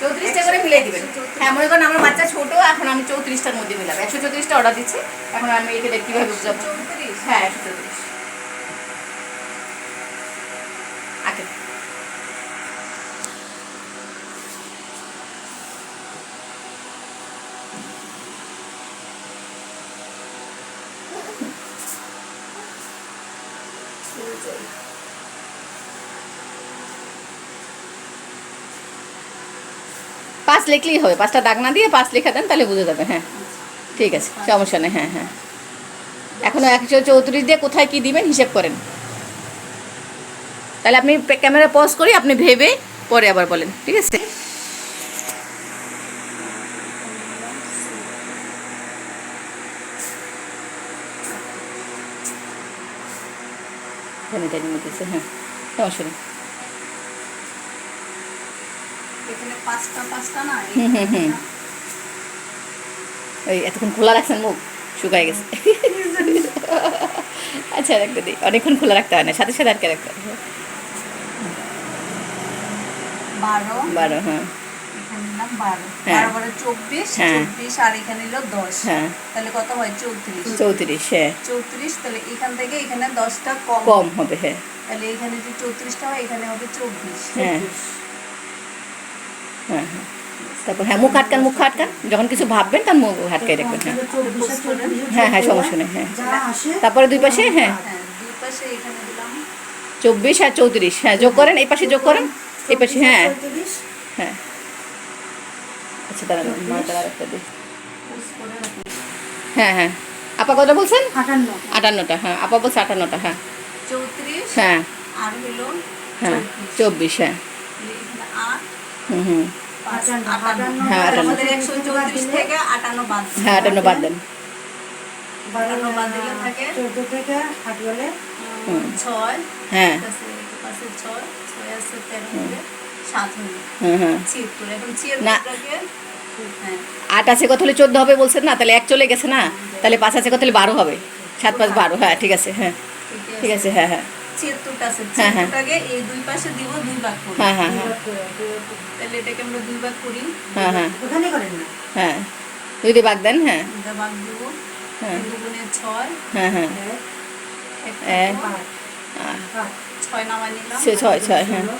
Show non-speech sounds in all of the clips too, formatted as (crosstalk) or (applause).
চৌত্রিশটা করে মিলাই দিবেন। হ্যাঁ মনে করেন আমার বাচ্চা ছোট এখন আমি চৌত্রিশটার মধ্যে মিলাবো। একশো চৌত্রিশটা অর্ডার দিচ্ছি এখন আমি এটা কীভাবে বুঝাবো? হ্যাঁ একশো চৌত্রিশ। লিখলেই হবে, পাঁচটা দাগ না দিয়ে পাঁচ লেখা দেন, তাহলে বুঝে যাবে হ্যাঁ। ঠিক আছে, সমস্যা নেই হ্যাঁ হ্যাঁ। এখনও একশো চৌত্রিশ দিয়ে কোথায় কী দিবেন, হিসেব করেন। তাহলে আপনি ক্যামেরা পজ করি, আপনি ভেবে পরে আবার বলেন, ঠিক আছে? হ্যাঁ সমস্যা নেই এখানে পাঁচটা পাঁচটা না হুম হুম হুম। ওই এতক্ষণ খোলা রাখছেন মুখ শুকায় গেছে। আচ্ছা রাখতে দিই অনেকক্ষণ খোলা রাখতে হয় না সাথে সাথে আটকে রাখতে হয়? বারো। বারো হ্যাঁ। এখানে নিলাম বারো। হ্যাঁ। বারো বারো চব্বিশ হ্যাঁ। আর এখানে নিল দশ। হ্যাঁ। তাহলে কত হয়? চৌত্রিশ। চৌত্রিশ হ্যাঁ। চৌত্রিশ তাহলে এখান থেকে এখানে দশটা কম। কম হবে হ্যাঁ। তাহলে এখানে যে চৌত্রিশটা হয় এখানে হবে চব্বিশ। হ্যাঁ। হ্যাঁ হ্যাঁ। তারপর হ্যাঁ মুখ আটকান মুখ আটকান। যখন কিছু ভাববেন তার মুখ আটকাই রাখবেন হ্যাঁ। হ্যাঁ হ্যাঁ সমস্যা নেই হ্যাঁ। তারপরে দুই পাশে হ্যাঁ। হ্যাঁ দুই পাশে এখানে দিলাম। চব্বিশ আর চৌত্রিশ হ্যাঁ যোগ করেন এই পাশে যোগ করেন এই পাশে হ্যাঁ। হ্যাঁ। আচ্ছা দাঁড়ান মাটা আরেকটা দিই। হ্যাঁ হ্যাঁ। আপা কত বলছেন? আটান্ন। আটান্নটা হ্যাঁ আপা বলছে আটান্নটা হ্যাঁ। চৌত্রিশ হ্যাঁ। আর হলো হ্যাঁ চব্বিশ। হ্যাঁ। আট হুম হুম। হ্যাঁ, আটান্ন। আমাদের একশো চৌত্রিশ থেকে আটান্ন বাদ। হ্যাঁ আটান্ন বাদ দেন। আটান্ন বাদ দিলে থাকে চোদ্দ থেকে আট গেলে। ছয়। হ্যাঁ। পাশে পাশে ছয় ছয় আছে তেরো হলে সাত হলে। হ্যাঁ হ্যাঁ ছিয়াত্তর। এখন ছিয়াত্তরটাকে হ্যাঁ। আট আছে কত হলে চোদ্দ হবে বলছেন না? তাহলে এক চলে গেছে না? তাহলে পাঁচ আছে কত হলে বারো হবে? সাত পাঁচ বারো হ্যাঁ ঠিক আছে হ্যাঁ। ঠিক আছে হ্যাঁ হ্যাঁ। আছে। হ্যাঁ, হ্যাঁ। এই দুই পাশে দিব দুই ভাগ করি। হ্যাঁ হ্যাঁ হ্যাঁ। তাহলে এটাকে আমরা দুই ভাগ করি। হ্যাঁ হ্যাঁ। ওখানে করেন না? হ্যাঁ। দুই দেন হ্যাঁ। দুটা ভাগ দিব। হ্যাঁ। হ্যাঁ হ্যাঁ। এক ছয় নিলাম। ছয় ছয় হ্যাঁ। ষোলো,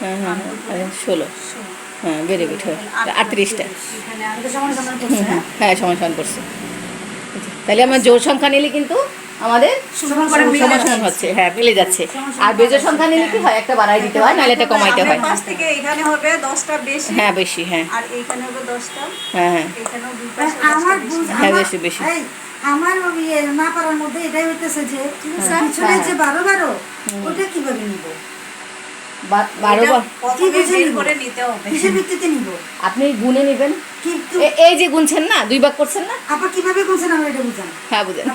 হ্যাঁ হ্যাঁ ষোলো। হ্যাঁ ভেরি গুড হ্যাঁ। আটত্রিশটা। হ্যাঁ হ্যাঁ? সমান সমান করছে। তাহলে আমার জোর সংখ্যা নিলে কিন্তু আমাদের সমান হচ্ছে হ্যাঁ মিলে যাচ্ছে। আর বেজোর সংখ্যা নিলে কি হয়? একটা বাড়াই দিতে হয় নাহলে এটা কমাইতে হয়। পাঁচ থেকে এখানে হবে দশটা বেশি। হ্যাঁ বেশি হ্যাঁ। আর এইখানে হবে দশটা। হ্যাঁ হ্যাঁ। এখানেও দুই পাশে আমার। হ্যাঁ, বেশি, বেশি। আমার ইয়ে না পারার মধ্যে এটাই হইতেছে যে হ্যাঁ, পিছনে হ্যাঁ। যে বারো বারো ওটা কীভাবে নিব? আপনি গুনে নেবেন। এই যে গুনছেন না দুই ভাগ করছেন না? আপা কীভাবে গুনছেন আমার এটা বুঝান? হ্যাঁ বুঝেন।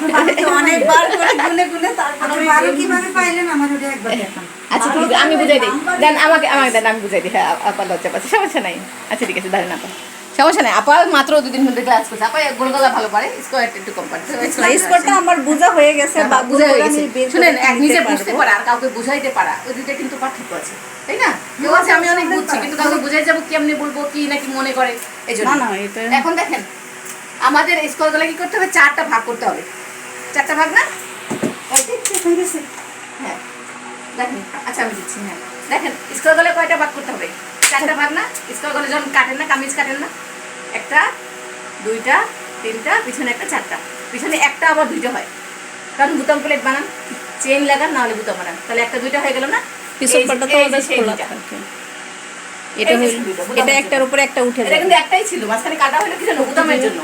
অনেকবার করে গুনে গুনে তারপরে বারো কীভাবে পাইলেন আমার ওটা একবার দেখান। আচ্ছা ঠিক আছে আমি বুঝাই দিই। দেন আমাকে আমাকে দেন আমি বুঝাই দিই। হ্যাঁ আপা লজ্জা পাচ্ছে সমস্যা নাই। আচ্ছা ঠিক আছে দাঁড়ান আপা। সমস্যা নাই। আপা মাত্র দুদিন ধরে ক্লাস করছে। আপা গোলগলা ভালো পারে একটু কম পারে। স্কোরটা আমার বোঝা হয়ে গেছে বা বুঝা হয়ে গেছে। শুনেন এক নিজে বুঝতে পারা আর কাউকে বুঝাইতে পারা। ওই দুইটা কিন্তু পার্থক্য আছে তাই না? কেউ আছে আমি অনেক বুঝছি কিন্তু কাউকে বুঝাই যাব কেমনি বলব কি নাকি মনে করে এই জন্য। না না এটা এখন দেখেন আমাদের স্কোরগুলো কি করতে হবে? চারটা ভাগ করতে হবে। চারটা ভাগ না? হয়ে হ্যাঁ। দেখেন আচ্ছা আমি দিচ্ছি হ্যাঁ। দেখেন স্কোর গলে কয়টা ভাগ করতে হবে? চারটা ভাগ না স্কোয়ার করলে যখন কাটেন না কামিজ কাটেন না একটা দুইটা তিনটা পিছনে একটা চারটা। পিছনে একটা আবার দুইটা হয়। কারণ বুতাম প্লেট বানান চেন লাগান না হলে বুতাম বানান। তাহলে একটা দুইটা হয়ে গেল না? পিছন পাটা তো আমাদের খোলা থাকে। এটা হলো হইল এটা একটার জন্য। উপরে একটা উঠে এটা যায় কিন্তু কিন্তু একটাই ছিল মাঝখানে কাটা হলো কি জানো বুতামের জন্য।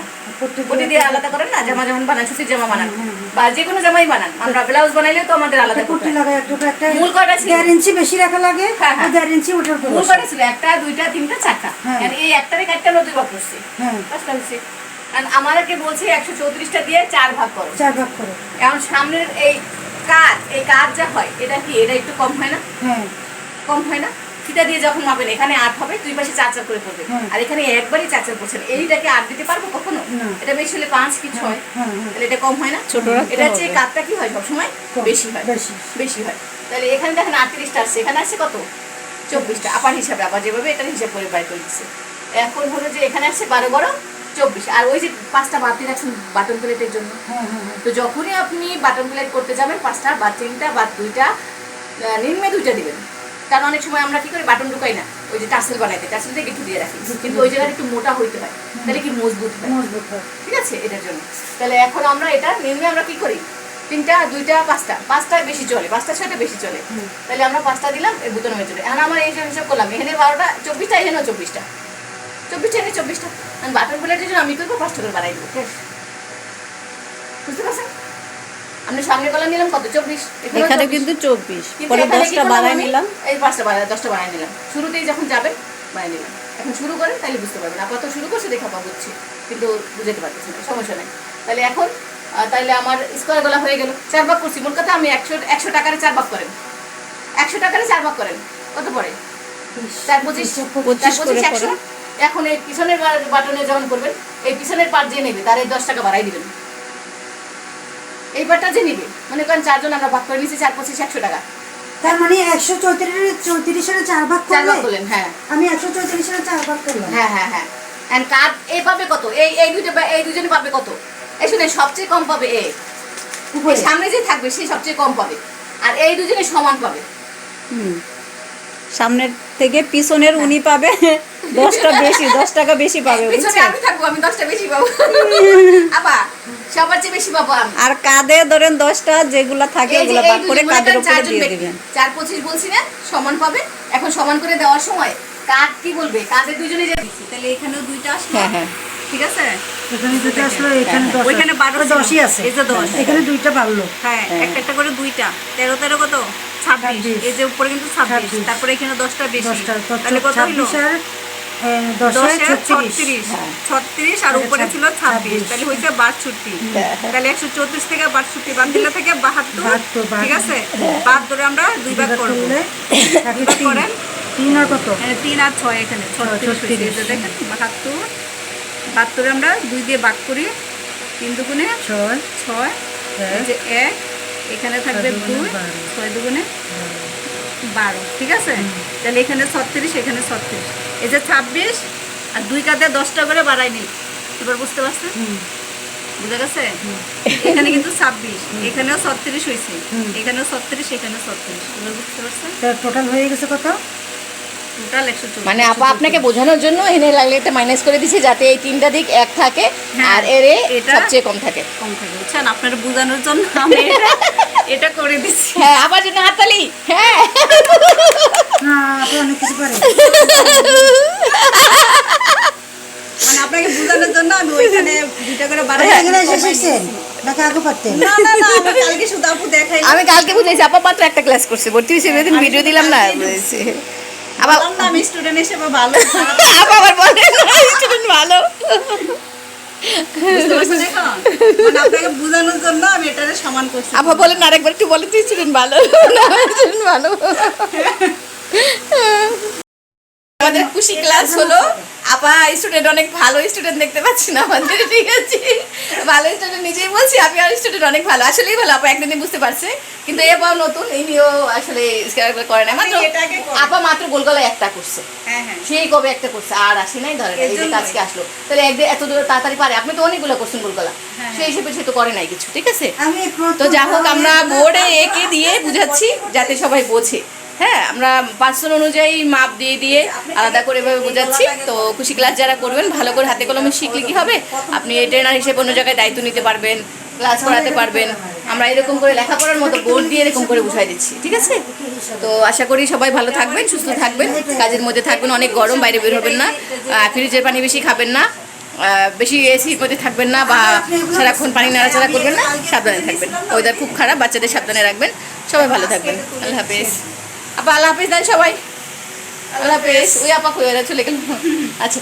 কোটি দিয়ে আলাদা করেন না জামা যেমন বানান সুতির জামা বানান। বা যে কোনো জামাই বানান আমরা ব্লাউজ বানাইলেও তো আমাদের আলাদা লাগায় একটু একটা মূল কয়টা ছিল? দেড় ইঞ্চি বেশি রাখা লাগে হ্যাঁ, হ্যাঁ। দেড় ইঞ্চি ওঠার মূল কটা ছিল? একটা দুইটা তিনটা চারটা। হ্যাঁ। এই একটারে কাটটা করছে। হ্যাঁ। পাঁচটা কারণ আমাদেরকে বলছে একশো চৌত্রিশটা দিয়ে চার ভাগ করো। চার ভাগ করো। এখন সামনের এই কাজ এই কাজ যা হয় এটা কি এটা একটু কম হয় না? হ্যাঁ। কম হয় না? ফিতা দিয়ে যখন মাপেন এখানে আট হবে দুই পাশে চার চার করে পড়বে। হ্যাঁ। আর এখানে একবারই চার চার পড়ছেন এইটাকে আট দিতে পারব কখনো? এটা বেশি হলে পাঁচ কি ছয়? হ্যাঁ হ্যাঁ। তাহলে এটা কম হয় না? ছোট এটা হচ্ছে। কাঠটা কি হয় সবসময়? বেশি হয়। বেশি। হয়। তাহলে এখানে দেখেন আটত্রিশটা আসছে। এখানে আসছে কত? চব্বিশটা। আপার হিসাবে আবার যেভাবে এটার হিসাব করে বাই করে দিচ্ছে। এখন হলো যে এখানে আসছে বারো বারো চব্বিশ। আর ওই যে পাঁচটা বাতি রাখছেন বাটন প্লেটের জন্য। হ্যাঁ হ্যাঁ হ্যাঁ। তো যখনই আপনি বাটন প্লেট করতে যাবেন পাঁচটা বা তিনটা বা দুইটা নিম্নে দুইটা দিবেন। কারণ অনেক সময় আমরা কি করি বাটন ঢুকাই না ওই যে টাসেল বানাইতে টাসেল থেকে একটু দিয়ে রাখি। কিন্তু ওই জায়গাটা একটু মোটা হইতে হয় তাহলে কি মজবুত হয়? মজবুত হয়। ঠিক আছে এটার জন্য। তাহলে এখন আমরা এটা নিম্নে আমরা কি করি? তিনটা দুইটা পাঁচটা পাঁচটা বেশি চলে পাঁচটা ছয়টা বেশি চলে। তাহলে আমরা পাঁচটা দিলাম এই বুতন হয়ে চলে। এখন আমার এই হিসাব করলাম এখানে বারোটা চব্বিশটা এখানেও চব্বিশটা। চব্বিশটা এখানে চব্বিশটা। বাটন প্লেটের জন্য আমি করব? পাঁচটা করে বাড়াই দেবো। বুঝতে পারছেন? আপনি সামনে গলা নিলাম কত? চব্বিশ। এখানে কিন্তু চব্বিশ। পরে দশটা বাড়াই নিলাম। এই পাঁচটা বাড়াই দশটা বাড়াই নিলাম। শুরুতেই যখন যাবেন বাড়াই নিলাম। এখন শুরু করেন তাহলে বুঝতে পারবেন। আপাতত শুরু করছে দেখা পা বুঝছি। কিন্তু বুঝতে পারতেছি না সমস্যা নেই। তাহলে এখন তাহলে আমার স্কোয়ার গলা হয়ে গেল। চার ভাগ করছি মোট কথা আমি একশো একশো টাকারে চার ভাগ করেন। একশো টাকারে চার ভাগ করেন। কত পড়ে? চার পঁচিশ? পঁচিশ চার করে একশো? এখন এই পিছনের বাটনে যখন করবেন এই পিছনের পার্ট যে নেবে তার এই দশ টাকা বাড়াই দিবেন। এই পার্টটা যে নিবে? মনে করেন চারজন আমরা ভাগ করে নিয়েছি চার পঁচিশ একশো টাকা। তার মানে একশো চৌত্রিশ চৌত্রিশের চার ভাগ চার ভাগ করলেন হ্যাঁ। আমি একশো চৌত্রিশের চার ভাগ করলাম। হ্যাঁ হ্যাঁ হ্যাঁ। এন্ড কার এ পাবে কত? এই এই দুটো এই দুজনে পাবে কত? এই শুনে সবচেয়ে কম পাবে এ। সামনে যে থাকবে সে সবচেয়ে কম পাবে। আর এই দুজনে সমান পাবে। হুম। সামনের থেকে পিছনের উনি পাবে। দশটা বেশি দশ টাকা বেশি পাবে আমি থাকব আমি দশটা বেশি পাবো। আবার সবার চেয়ে বেশি পাবো আমি। আর কাঁধে ধরেন দশটা যেগুলা থাকে ওগুলা বাদ করে কাঁধের উপরে দিয়ে। দিবেন। চার পঁচিশ বলছি না সমান পাবে। এখন সমান করে দেওয়ার সময় কাঁধ কি বলবে? কাঁধে দুজনে যে দিচ্ছি তাহলে এখানেও দুইটা আসলো। হ্যাঁ হ্যাঁ। ঠিক আছে? এখানে দুটো আসলো এখানে দশ ওইখানে বারো দশই আছে। এই যে দশ। এখানে দুইটা পারল হ্যাঁ। একটা একটা করে দুইটা। তেরো তেরো কত? ছাব্বিশ। এই যে উপরে কিন্তু ছাব্বিশ। তারপরে এখানে দশটা বেশি। তাহলে কত ছত্রিশ। ছত্রিশ। হ্যাঁ। আর উপরে ছিল ছাব্বিশ। ছাব্বিশ। তাহলে হয়েছে বাষট্টি। তাহলে একশো চৌত্রিশ থেকে বাষট্টি বাদ দিলে থেকে বাহাত্তর। বাহাত্তর, বাহাত্তর। ঠিক আছে? ধরে আমরা দুই ভাগ করব। তিন। করেন। তিন আর কত? তিন আর ছয় এখানে ছত্রিশ দেখেন বাহাত্তর। বাহাত্তরে আমরা দুই দিয়ে ভাগ করি। তিন দুগুণে ছয়। ছয়। এক। এখানে থাকবে দুই ছয় দুগুণে বারো ঠিক আছে? তাহলে এখানে ছত্রিশ এখানে ছত্রিশ। এই যে ছাব্বিশ আর দুই কাতে দশটা করে বাড়াই নিই এবার বুঝতে পারছেন। বুঝা গেছে? এখানে কিন্তু ছাব্বিশ এখানেও ছত্রিশ হয়েছে। এখানেও ছত্রিশ এখানেও ছত্রিশ। এবার বুঝতে পারছেন? টোটাল হয়ে গেছে কত? মানে আপা আপনাকে বোঝানোর জন্য এনে লাগলে এটা মাইনাস করে দিছি যাতে এই তিনটা দিক এক থাকে হ্যাঁ, আর এর এটা- সবচেয়ে কম থাকে। কম থাকে। বুঝছেন? আপনার বোঝানোর জন্য আমি এটা করে দিচ্ছি। হ্যাঁ আবার জন্য হাততালি। হ্যাঁ। অনেক কিছু পারে মানে আপনাকে বোঝানোর জন্য আমি ওইখানে দুইটা করে বাড়াই এখানে এসে শিখছেন নাকি আগে পারতেন না না না আমি কালকে শুধু আপু দেখাই আমি কালকে বুঝেছি আপা মাত্র একটা ক্লাস করছে। ভর্তি হয়েছে ভিডিও দিলাম না। বুঝেছি। আবার আমি স্টুডেন্ট হিসেবে ভালো। (laughs) আবার বলে স্টুডেন্ট ভালো। বুঝতে পারছেন এখন? মানে বোঝানোর জন্য আমি এটারে সমান করছি। আবার বলেন আরেকবার একটু বলে তুই স্টুডেন্ট ভালো? স্টুডেন্ট ভালো। (laughs) আমাদের খুশি ক্লাস হলো। আপা স্টুডেন্ট অনেক ভালো স্টুডেন্ট দেখতে পাচ্ছি না আমাদের ঠিক আছে? ভালো স্টুডেন্ট নিজেই বলছি আপনি আর স্টুডেন্ট অনেক ভালো। আসলেই ভালো আপা একদিনে বুঝতে পারছে। কিন্তু এবার নতুন ইনিও আসলে করে না। মাত্র। আপা মাত্র গোলগলায় একটা করছে। হ্যাঁ হ্যাঁ। সেই কবে একটা করছে আর আসি নাই ধরে এই যে এজন্যই। আসলো। তাহলে একদিন এত দূর তাড়াতাড়ি পারে আপনি তো অনেকগুলো করছেন গোলগলা। হ্যাঁ, সেই হিসেবে সে তো করে নাই কিছু ঠিক আছে? তো যা হোক আমরা বোর্ডে এঁকে দিয়ে বুঝাচ্ছি যাতে সবাই বোঝে। হ্যাঁ আমরা পার্সন অনুযায়ী মাপ দিয়ে দিয়ে আলাদা করে এভাবে বোঝাচ্ছি। তো খুশি ক্লাস যারা করবেন, ভালো করে হাতে কলমে শিখলে কি হবে? আপনি ট্রেনার হিসেবে অন্য জায়গায় দায়িত্ব নিতে পারবেন ক্লাস করাতে পারবেন। আমরা এরকম করে লেখাপড়ার মতো বোর্ড দিয়ে এরকম করে বুঝাই দিচ্ছি, ঠিক আছে? তো আশা করি সবাই ভালো থাকবেন, সুস্থ থাকবেন। কাজের মধ্যে থাকবেন, অনেক গরম, বাইরে বের হবেন না। ফ্রিজের পানি বেশি খাবেন না। বেশি এসির মধ্যে থাকবেন না বা সারাক্ষণ পানি নাড়াচাড়া করবেন না, সাবধানে থাকবেন। ওয়েদার খুব খারাপ, বাচ্চাদের সাবধানে রাখবেন। সবাই ভালো থাকবেন। আল্লাহ হাফেজ। আপা আল্লাহ হাফিজ দেন সবাই আল্লাহ হাফিজ। ওই আপা কই চলে গেল। আচ্ছা।